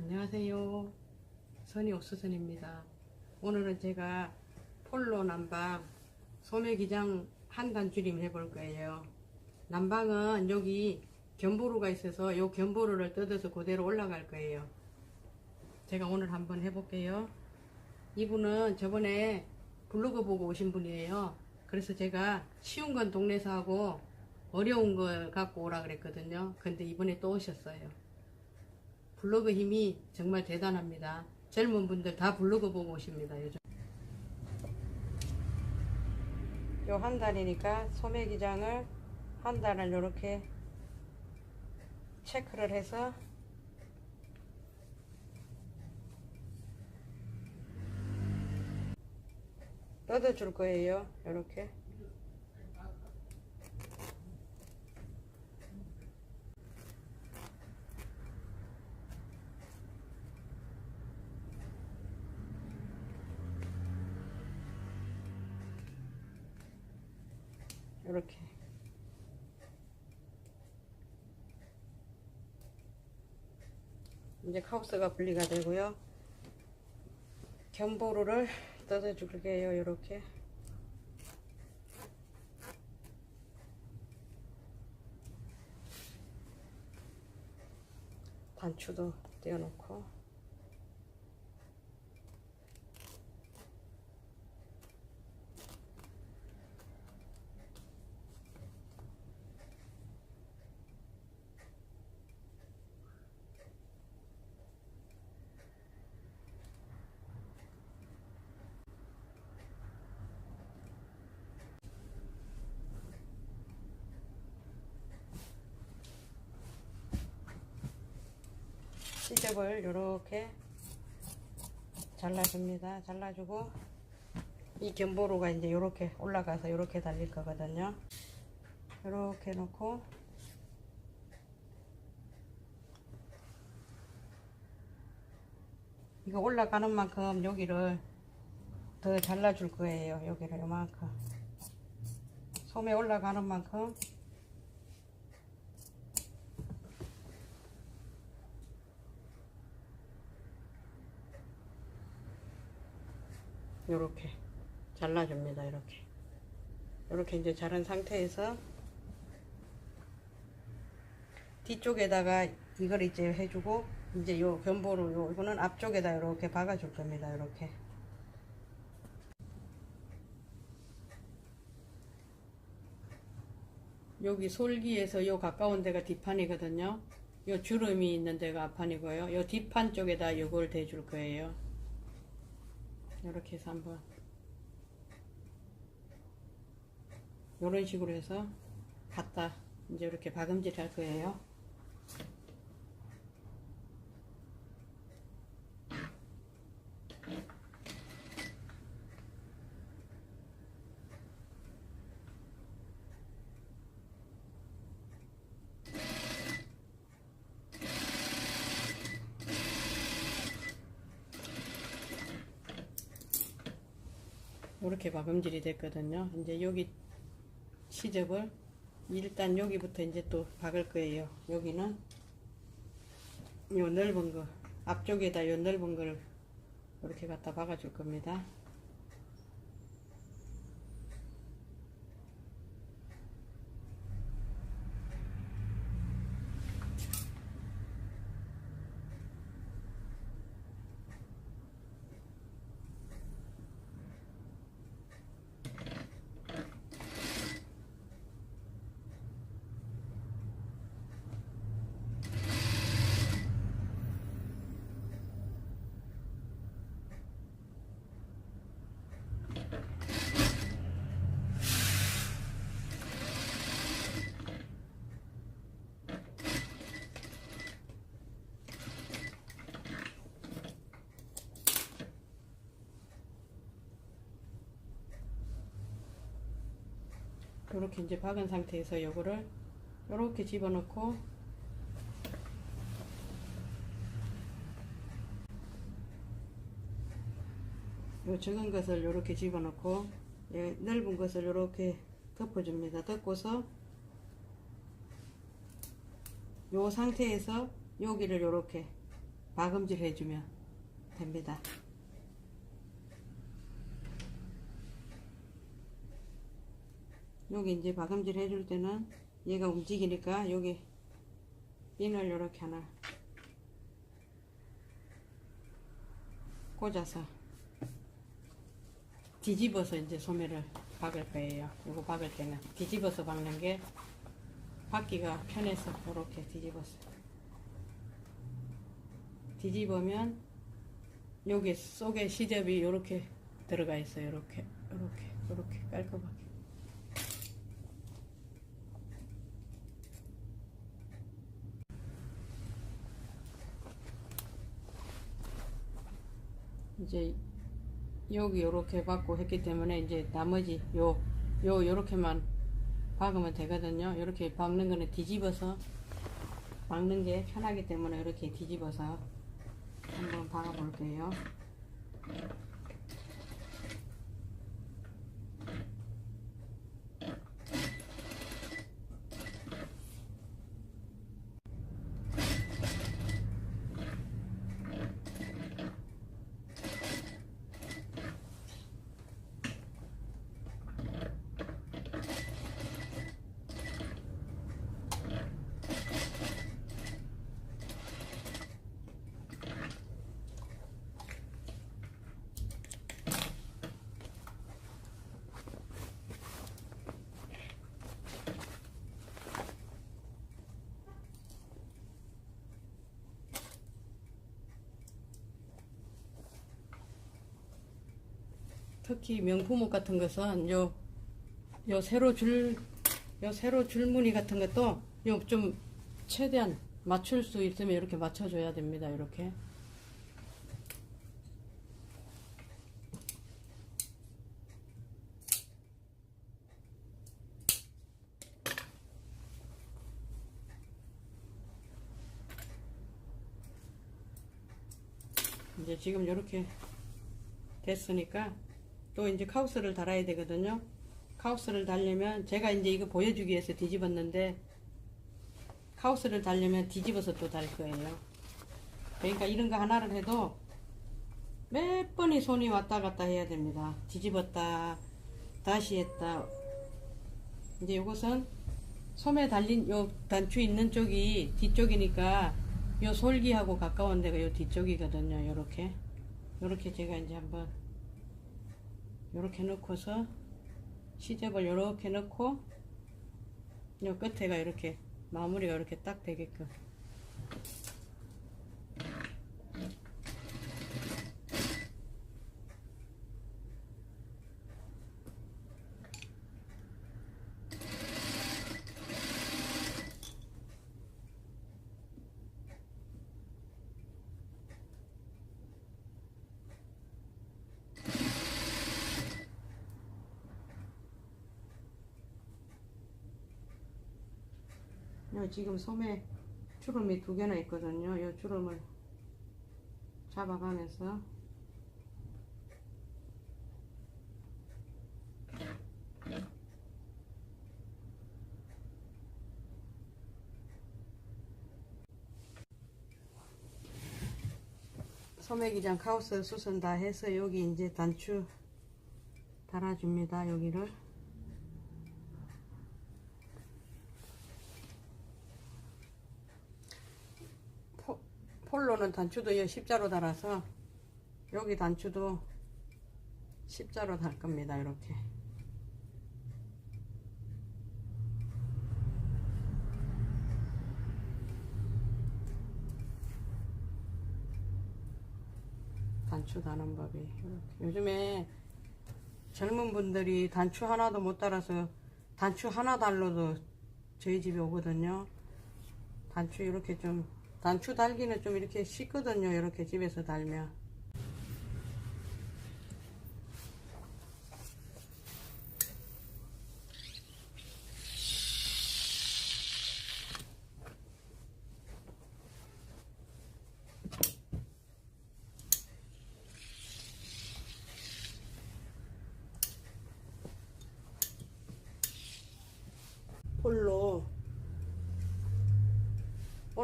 안녕하세요. 선희 옥수선입니다. 오늘은 제가 폴로 난방 소매기장 한 단 줄임 해볼 거예요. 난방은 여기 견보루가 있어서 이 견보루를 뜯어서 그대로 올라갈 거예요. 제가 오늘 한번 해볼게요. 이분은 저번에 블로그 보고 오신 분이에요. 그래서 제가 쉬운 건 동네에서 하고 어려운 걸 갖고 오라 그랬거든요. 근데 이번에 또 오셨어요. 블로그 힘이 정말 대단합니다. 젊은 분들 다 블로그 보고 오십니다. 요즘. 요 한 달이니까 소매기장을 한 달을 이렇게 체크를 해서 뜯어줄 거예요. 이렇게. 이렇게. 이제 카우스가 분리가 되고요. 견보루를 뜯어 줄게요 이렇게. 단추도 떼어놓고 시접을 이렇게 잘라줍니다. 잘라주고 이 견보루가 이제 이렇게 올라가서 이렇게 달릴 거거든요. 이렇게 놓고 이거 올라가는 만큼 여기를 더 잘라줄 거예요. 여기를 요만큼 소매 올라가는 만큼 요렇게 잘라줍니다 이렇게. 이렇게 이제 자른 상태에서 뒤쪽에다가 이걸 이제 해주고 이제 요 견보로 요 이거는 앞쪽에다 이렇게 박아줄 겁니다 이렇게. 여기 솔기에서 요 가까운 데가 뒷판이거든요. 요 주름이 있는 데가 앞판이고요. 요 뒷판 쪽에다 요걸 대줄 거예요 이렇게 해서 한번 이런 식으로 해서 갖다 이제 이렇게 박음질 할 거예요. 이렇게 박음질이 됐거든요. 이제 여기 시접을 일단 여기부터 이제 또 박을 거예요. 여기는 요 넓은 거 앞쪽에다 요 넓은 걸 이렇게 갖다 박아 줄 겁니다. 이렇게 이제 박은 상태에서 요거를 이렇게 집어넣고 요 적은 것을 이렇게 집어넣고 예, 넓은 것을 이렇게 덮어줍니다. 덮고서 요 상태에서 여기를 이렇게 박음질 해주면 됩니다. 여기 이제 박음질 해줄 때는 얘가 움직이니까 여기 핀을 이렇게 하나 꽂아서 뒤집어서 이제 소매를 박을 거예요. 이거 박을 때는 뒤집어서 박는 게 박기가 편해서 이렇게 뒤집어서 뒤집으면 여기 속에 시접이 이렇게 들어가 있어요. 이렇게 이렇게 이렇게 깔끔하게. 이제 여기 요렇게 받고 했기 때문에 이제 나머지 요 요 요렇게만 박으면 되거든요. 요렇게 박는 거는 뒤집어서 박는 게 편하기 때문에 이렇게 뒤집어서 한번 박아 볼게요. 특히 명품 옷 같은 것은 요, 요 세로 줄, 요 세로 줄무늬 같은 것도 요 좀 최대한 맞출 수 있으면 이렇게 맞춰줘야 됩니다. 이렇게. 이제 지금 이렇게 됐으니까 또 이제 카우스를 달아야 되거든요. 카우스를 달려면 제가 이제 이거 보여주기 위해서 뒤집었는데 카우스를 달려면 뒤집어서 또 달 거예요. 그러니까 이런 거 하나를 해도 몇 번이 손이 왔다 갔다 해야 됩니다. 뒤집었다 다시 했다. 이제 이것은 소매 달린 요 단추 있는 쪽이 뒤쪽이니까 요 솔기하고 가까운 데가 요 뒤쪽이거든요. 요렇게 요렇게 제가 이제 한번 요렇게 넣고서 시접을 요렇게 넣고 요 끝에가 이렇게 마무리가 이렇게 딱 되게끔 요 지금 소매 주름이 두 개나 있거든요. 요 주름을 잡아가면서 소매기장 카우스 수선 다 해서 여기 이제 단추 달아줍니다. 여기를 폴로는 단추도 이 십자로 달아서 여기 단추도 십자로 달 겁니다. 이렇게. 단추 다는 법이 이렇게. 요즘에 젊은 분들이 단추 하나도 못 달아서 단추 하나 달러도 저희 집에 오거든요. 단추 이렇게 좀 단추 달기는 좀 이렇게 쉽거든요. 이렇게 집에서 달면. 폴로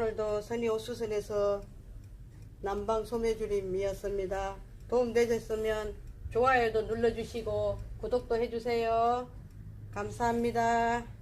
오늘도 선이 옷수선에서 난방 소매줄임이었습니다. 도움 되셨으면 좋아요도 눌러주시고 구독도 해주세요. 감사합니다.